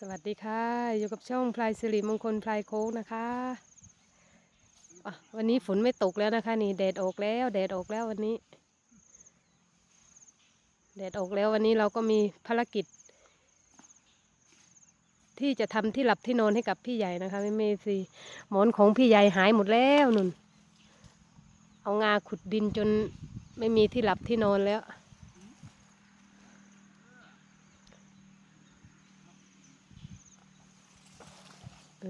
สวัสดีค่ะ อยู่กับช่องพลายสิริมงคลพลายโค้งนะคะะวันนี้ฝนไม่ตกแล้วนะคะ นี่แดดออกแล้วแดดออกแล้ววันนี้แดดออกแล้ววันนี้เราก็มีภารกิจ ที่จะทำที่หลับที่นอนให้กับพี่ใหญ่นะคะไม่เมซีหมอนของพี่ใหญ่หายหมดแล้วนุ่น เอางาขุดดินจนไม่มีที่หลับที่นอนแล้ว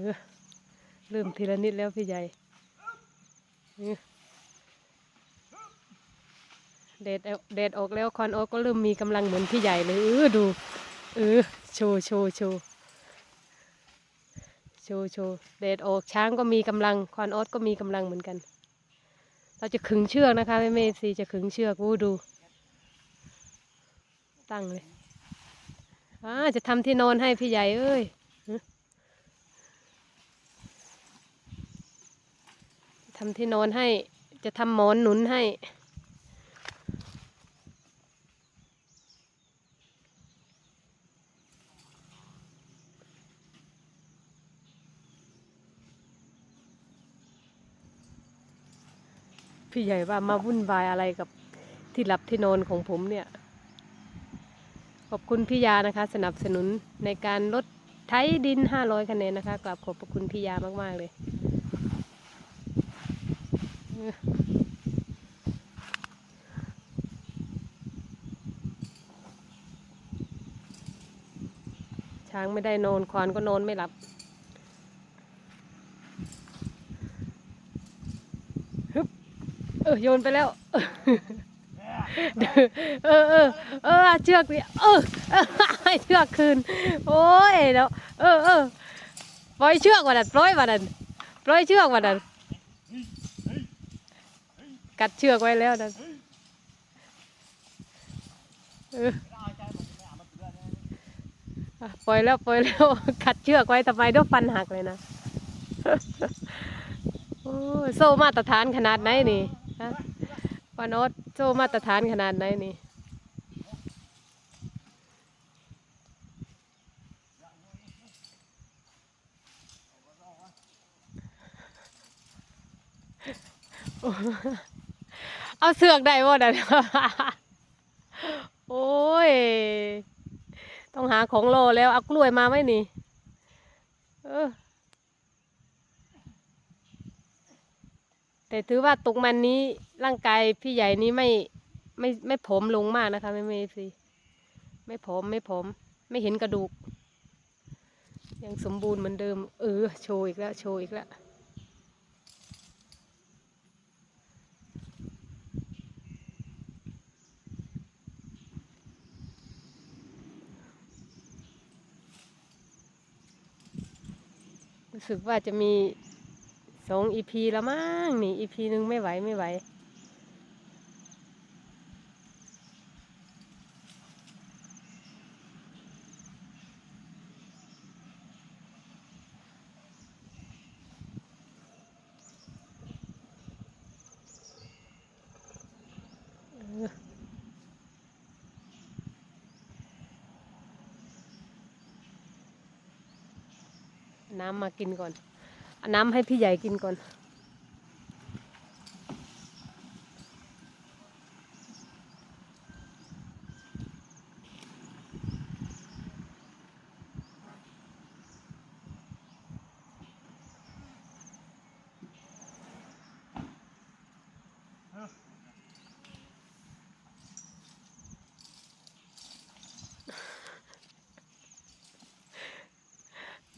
อเริ่มทีละนิดแล้วพี่ใหญ่เดดเดดออกแล้วควันออกก็เริ่มมีกำลังเหมือนพี่ใหญ่เลยเออดูเออโชว์โชว์โชว์โชว์โชว์เดดออกช้างก็มีกำลังควันออสก็มีกำลังเหมือนกัน เราจะขึงเชือกนะคะแม่เมซีจะขึงเชือกวูดู ตั้งเลยอ่าจะทำที่นอนให้พี่ใหญ่เอ้ย ทำที่นอนให้ จะทำหมอนหนุนให้ พี่ใหญ่ว่ามาวุ่นวายอะไรกับที่หลับที่นอนของผมเนี่ย ขอบคุณพี่ยานะคะ สนับสนุนในการลดไถดิน 500 คะแนนนะคะกราบขอบพระคุณพี่ยามาก ๆ เลย ช้างไม่ได้นอน ควานก็นอนไม่หลับฮึบเออโยนไปแล้ว เออเออเออเชือกเนี่เออเออเชือกคืน โอ้ยแล้วเออเออปล่อยเชือกวันนั้นปล่อยวันนั้นปล่อยเชือกวันนั้น กัดเชือกไว้แล้วนั่นเอออะปล่อยแล้วปล่อยแล้วขัดเชือกไว้ทำไมด้วยฟันหักเลยนะโอ้โซ่มาตรฐานขนาดไหนนี่ฮะปานอดโซ่มาตรฐานขนาดไหนนี่โอ้ เอาเสือกได้บ่เด้อโอ้ย ต้องหาของโลแล้วเอากล้วยมาไหมนี่ เออ แต่ถือว่าตรงมันนี้ร่างกายพี่ใหญ่นี้ไม่ไม่ไม่ผอมลงมากนะคะไม่ไม่สิไม่ผอมไม่ผอม ไม่เห็นกระดูก ยังสมบูรณ์เหมือนเดิม เออ โชว์อีกแล้ว โชว์อีกแล้ว รู้สึกว่าจะมีสองอีพีแล้วมั้งนี่อีพีหนึ่งไม่ไหวไม่ไหว น้ำมากินก่อน น้ำให้พี่ใหญ่กินก่อน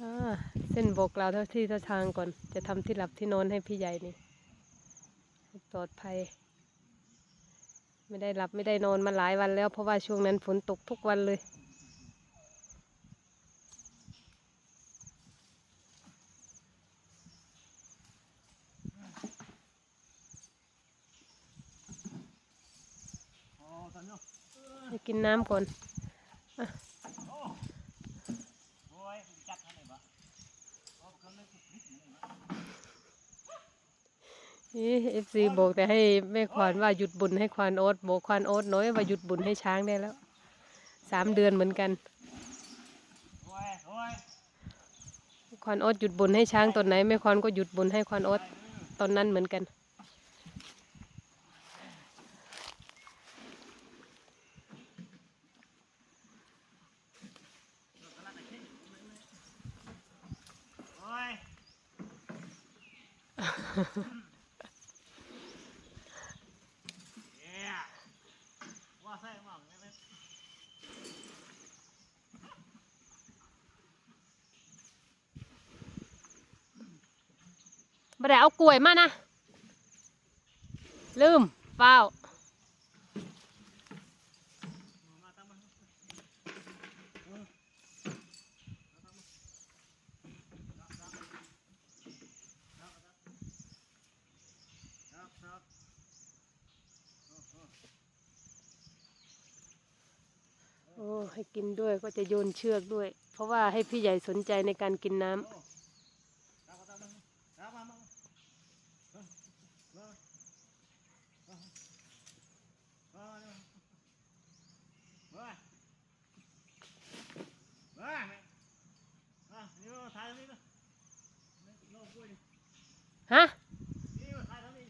อ่า เส้นบกเราเท่าที่เท่าทางก่อน จะทำที่หลับที่นอนให้พี่ใหญ่นี่ปลอดภัย ไม่ได้หลับไม่ได้นอนมาหลายวันแล้ว เพราะว่าช่วงนั้นฝนตกทุกวันเลยจะกินน้ำก่อน นี่ เอฟซีบอกแต่ให้แม่ควานว่าหยุดบุญให้ควานโอ๊ตบอกควานโอ๊ตน้อยว่าหยุดบุญให้ช้างได้แล้วสามเดือนเหมือนกันโอ้ยโอ้ยควานอดหยุดบนให้ช้างตอนไหนแม่ควานก็หยุดบนให้ควานอดตตอนนั้นเหมือนกันโอ้ยเย้ว่าใส่หม่องได้ไหม บ่ ได้เอากล้วยมานะ ลืมเปล่ามาตั้งมาโอ้ให้กินด้วยก็จะโยนเชือกด้วย เพราะว่าให้พี่ใหญ่สนใจในการกินน้ำ ครับมาตั้งมาครับมามามามามามามาอะนี่ มาถ่ายตรงนี้นะโลกกล้วยฮะ นี่มาถ่ายตรงนี้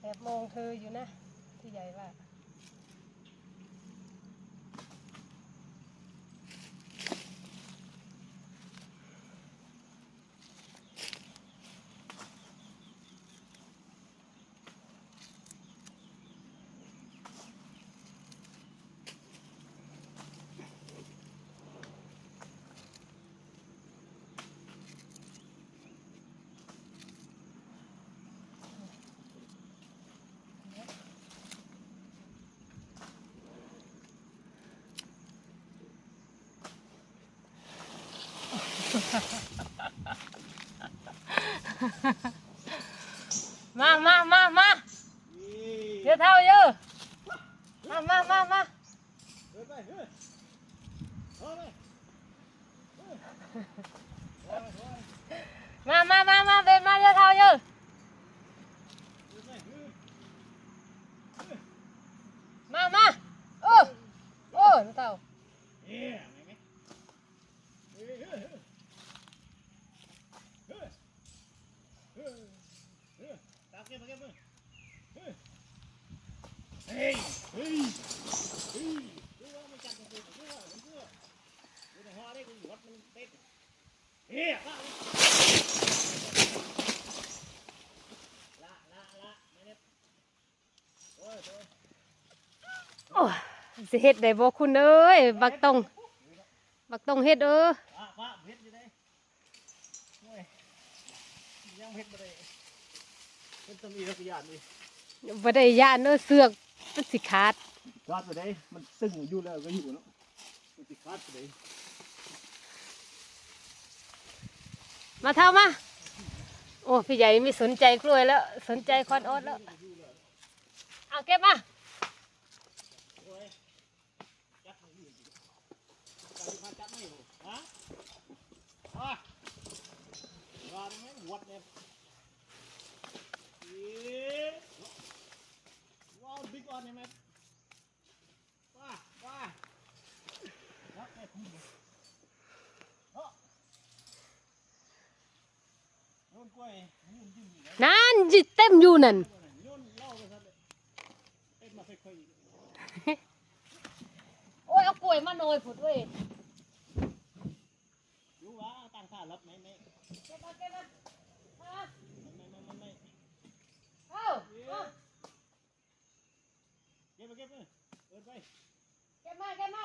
แอบมองเธออยู่นะ พี่ใหญ่ว่า มามามามา นี่ เดี๋ยวเท่าเยอะมามามามา เฮ้ยไปเฮ้ยเอาไป มามามามาเป็นมาเดี๋ยวเท่าเยอะมามาโอ้โอ้เดี๋ยวเท่า เอ๊ะไหนไหมเฮ้ยเฮ้ยเฮ้ยเฮ้ยเฮ้ยตามเก็บมาเก็บมาเฮ้ยเฮ้ยเฮ้ยเฮ้ยดูว่ามันจับมันดูดูว่ามันดูว่าดูแต่ห่อได้กูวัดมันเต็มเฮ้ยละละละละไม่ได้โอ้ยโอ้ย โอ้ย สิเฮ็ดได้บ่คุณเอ้ยบักตองบักตองเฮ็ดเอออะฟ้าเผ็ดอยู่ได้โอ้ยยังเผ็ดบ่ได้เผ็ดต้องมีรักยานดิบ่ได้ย่านเด้อเสือกมันสิขาดยอดไปได้มันตึงอยู่แล้วก็อยู่เนาะมันสิขาดไปได้มาเท่ามาโอ้พี่ใหญ่ไม่สนใจกล้วยแล้ว สนใจคอนออดแล้วเอาเก็บมา โอ้ยจับมันอยู่ดิจับมันจับไม่อยู่ฮะ อะว่าได้ไหมวัดเนี่ยเอ๊ะว้าวบิ๊กออนเนี่ยแม่ว้าว้าวัดแม่คุณเนาะโยนกล้วยยืนยืนอยู่นะนั่นจิเต็มอยู่นั่น โยนเหล่าไปซะเลยเอ็ดมาค่อยๆ โอ้ยเอากล้วยมาหน่อยผุดเว้ย รู้ว่าตั้งค่ารับไหมไหม เก็บมาเก็บมา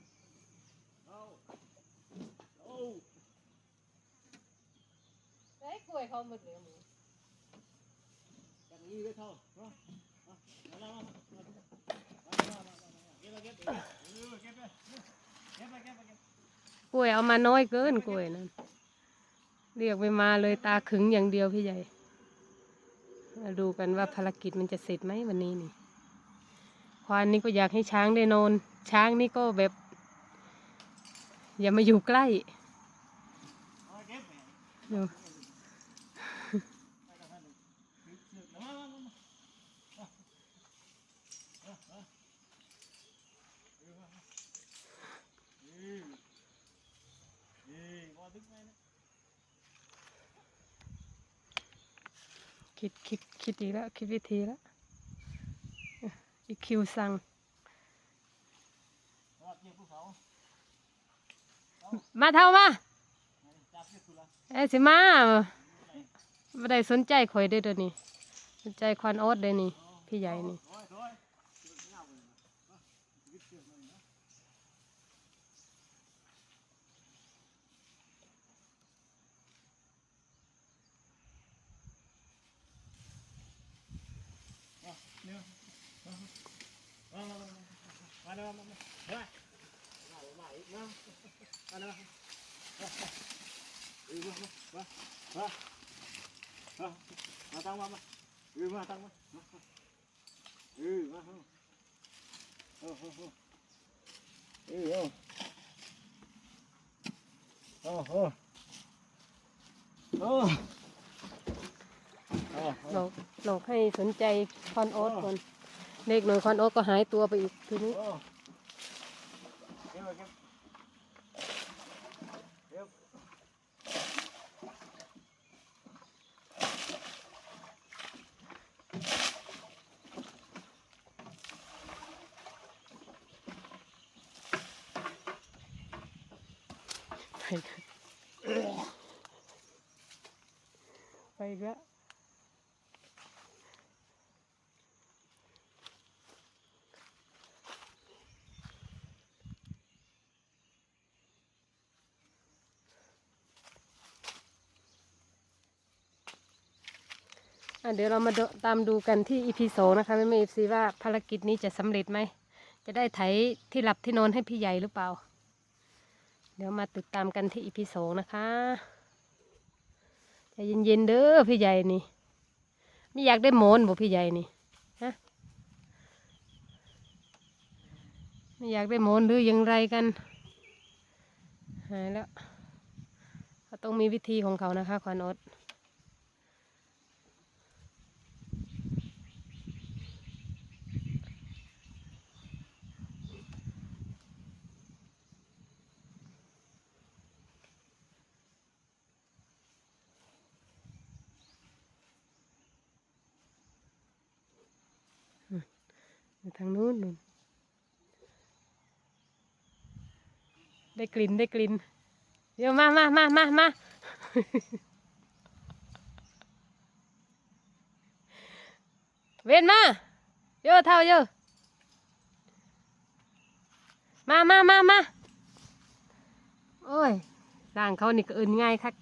วยเขาหมดเลยจากนี้ได้เท่าเนาะมามามามาเก็บไปเก็บไปเก็บไปเก็บไปเก็บไปกล้วยเอามาน้อยเกินกล้วยนั้นเรียกไม่มาเลยตาขึงอย่างเดียวพี่ใหญ่มาดูกันว่าภารกิจมันจะเสร็จไหมวันนี้นี่ ควานนี่ก็อยากให้ช้างได้นอน ช้างนี่ก็แบบ อย่ามาอยู่ใกล้อาเก็บไปดู ไปแล้วกันเสือกมามามามาเออเออเออมาเออเออว่าดึกไหมนะ คิดคิดคิดอีกแล้ว คิดวิธีแล้วอีคิวสั่งมาเท่ามาเอ้สิมาไม่ได้สนใจข่อยด้อเดี๋ยวนี้สนใจควันโอ๊ตเด้อนี่พี่ใหญ่นี่ มาเนาะมาเนาะมาเนาะมาเนาะเออมามามามามาตั้งมามาเออมาตั้งมาเออมาเออเออเออโอ้โหโอ้หลอกหลอกให้สนใจคอนโอ๊ตคน เด็กหน่อยควานโอ๊ตก็หายตัวไปอีกทีนี้ไปอีกแล้วไปอีกแล้วอะ เดี๋ยวเรามาตามดูกันที่ EP สองนะคะไม่ไม่ FC ว่าภารกิจนี้จะสำเร็จไหม จะได้ไถที่หลับที่นอนให้พี่ใหญ่หรือเปล่า เดี๋ยวมาติดตามกันที่ EP สองนะคะใจเย็นๆเด้อพี่ใหญ่นี่ ไม่อยากได้โมนบอพี่ใหญ่นี่ฮะไม่อยากได้โมนหรือยังไรกันหายแล้วเขาต้องมีวิธีของเขานะคะควานอด ทางนู้นนู่นได้กลิ่นได้กลิ่นเดี๋ยวมามามามามาเวนมาโยเท่าโยมามามามาโอ้ยร่างเขานี่ก็อื่นง่ายคัก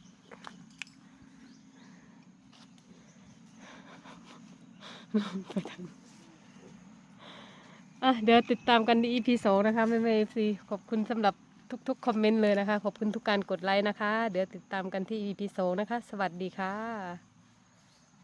ไปทาง อะเดี๋ยวติดตามกันใน EP สองนะคะแม่แม่ FC ขอบคุณสำหรับทุกๆคอมเมนต์เลยนะคะ ขอบคุณทุกการกดไลค์นะคะ เดี๋ยวติดตามกันที่ EP สองนะคะ สวัสดีค่ะ